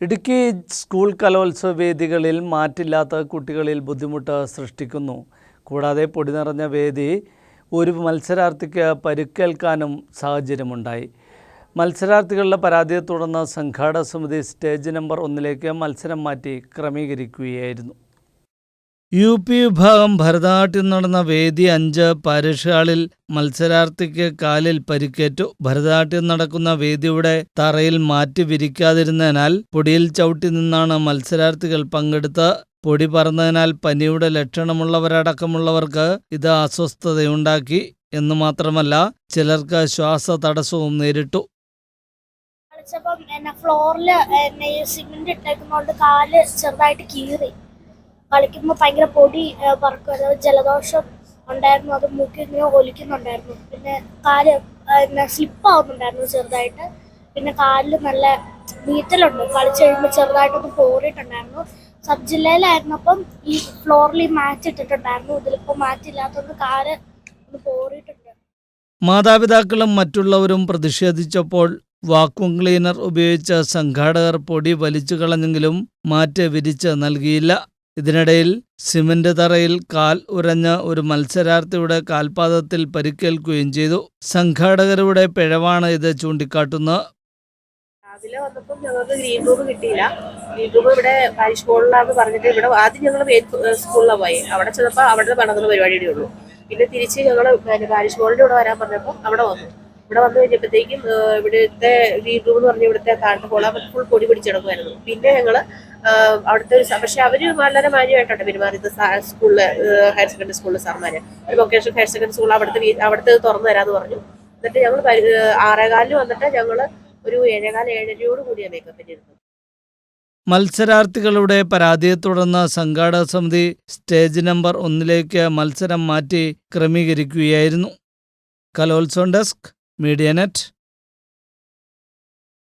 Idukki school കലോത്സവ വേദികളിൽ മാറ്റില്ലാത്ത കുട്ടികളിൽ ബുദ്ധിമുട്ട് സൃഷ്ടിക്കുന്നു. കൂടാതെ പൊടി നിറഞ്ഞ വേദി ഒരു മത്സരാർത്ഥിക്ക് പരുക്കേൽക്കാനും സാഹചര്യമുണ്ടായി. മത്സരാർത്ഥികളുടെ പരാതിയെ തുടർന്ന് സംഘാടക സമിതി സ്റ്റേജ് നമ്പർ ഒന്നിലേക്ക് മത്സരം മാറ്റി ക്രമീകരിക്കുകയായിരുന്നു. യു പി വിഭാഗം ഭരതനാട്യം നടന്ന വേദി അഞ്ച് പരീക്ഷകളിൽ മത്സരാർത്ഥിക്ക് കാലിൽ പരിക്കേറ്റു. ഭരതനാട്യം നടക്കുന്ന വേദിയുടെ തറയിൽ മാറ്റി വിരിക്കാതിരുന്നതിനാൽ പൊടിയിൽ ചവിട്ടി നിന്നാണ് മത്സരാർത്ഥികൾ പങ്കെടുത്ത്. പൊടി പറന്നതിനാൽ പനിയുടെ ലക്ഷണമുള്ളവരടക്കമുള്ളവർക്ക് ഇത് അസ്വസ്ഥതയുണ്ടാക്കി എന്ന് മാത്രമല്ല ചിലർക്ക് ശ്വാസ തടസ്സവും നേരിട്ടു ഫ്ലോറിൽ സിമെന്റ് ഇട്ടേക്കുന്നോണ്ട് കാൽ ചെറുതായിട്ട് കീറി. കളിക്കുമ്പോൾ ഭയങ്കര പൊടി പറക്കുമായിരുന്നു ജലദോഷം ഉണ്ടായിരുന്നു. അത് മുക്കി ഇങ്ങനെ ഒലിക്കുന്നുണ്ടായിരുന്നു. പിന്നെ കാൽ സ്ലിപ്പ് ആവുന്നുണ്ടായിരുന്നു ചെറുതായിട്ട്. പിന്നെ കാലിൽ നല്ല നീറ്റലുണ്ട്. കളിച്ചു കഴിയുമ്പോൾ ചെറുതായിട്ടൊന്ന് പോറിയിട്ടുണ്ടായിരുന്നു സബ് ജില്ലയിലായിരുന്നപ്പം ഈ ഫ്ലോറിൽ മാറ്റ് ഇട്ടിട്ടുണ്ടായിരുന്നു. ഇതിലിപ്പോൾ മാറ്റില്ലാത്തതുകൊണ്ട് കാൽ ഒന്ന് പോറിയിട്ടുണ്ട് മാതാപിതാക്കളും മറ്റുള്ളവരും പ്രതിഷേധിച്ചപ്പോൾ വാക്വം ക്ലീനർ ഉപയോഗിച്ച സംഘാടകർ പൊടി വലിച്ചു കളഞ്ഞെങ്കിലും മാറ്റ് വിരിച്ച് നൽകിയില്ല. ഇതിനിടയിൽ സിമന്റ് തറയിൽ കാൽ ഉരഞ്ഞ ഒരു മത്സരാർത്ഥിയുടെ കാൽപാദത്തിൽ പരിക്കേൽക്കുകയും ചെയ്തു. സംഘാടകരുടെ പിഴവാണ് ഇത് ചൂണ്ടിക്കാട്ടുന്നത് രാവിലെ വന്നപ്പോൾ ഞങ്ങൾക്ക് ഗ്രീൻ റൂം കിട്ടിയില്ല. ഗ്രീൻ റൂം ഇവിടെ പാരിഷ് സ്കൂളിലാന്ന് പറഞ്ഞിട്ട് ഇവിടെ ആദ്യം ഞങ്ങൾ മെയിൻ സ്കൂളിലാണ് പോയി. അവിടെ ചെന്നപ്പോൾ അവിടെ പണിതുള്ള പരിപാടിയേ ഉള്ളൂ. പിന്നെ തിരിച്ച് ഞങ്ങൾ പാരിഷ് സ്കൂളിന്റെ ഇവിടെ വരാൻ പറഞ്ഞപ്പോൾ അവിടെ വന്നു. ഇവിടെ വന്നു കഴിഞ്ഞപ്പോഴത്തേക്കും ഇവിടുത്തെ റൂം എന്ന് പറഞ്ഞ ഇവിടുത്തെ താഴത്തെ ഹോള ഫുൾ പൊടി പിടിച്ചെടുക്കുമായിരുന്നു പിന്നെ ഞങ്ങൾ അവിടുത്തെ ഒരു പക്ഷെ അവർ വളരെ മാന്യമായിട്ടുണ്ട് പെരുമാറിയത് സ്കൂളിലെ ഹയർ സെക്കൻഡറി സ്കൂളിലെ സാർമാര്. ഒരു വൊക്കേഷണൽ ഹയർ സെക്കൻഡറി സ്കൂൾ അവിടുത്തെ അവിടുത്തെ തുറന്നു തരാമെന്ന് പറഞ്ഞു. എന്നിട്ട് ഞങ്ങൾ ആറേകാലിന് വന്നിട്ട് ഞങ്ങൾ ഒരു ഏഴേകാൽ ഏഴരയോട് കൂടിയാണ് മേക്കപ്പിന് മത്സരാർത്ഥികളുടെ പരാതിയെ തുടർന്ന് സംഘാടക സമിതി സ്റ്റേജ് നമ്പർ ഒന്നിലേക്ക് മത്സരം മാറ്റി ക്രമീകരിക്കുകയായിരുന്നു. കലോത്സവം ഡെസ്ക് മീഡിയ നെറ്റ്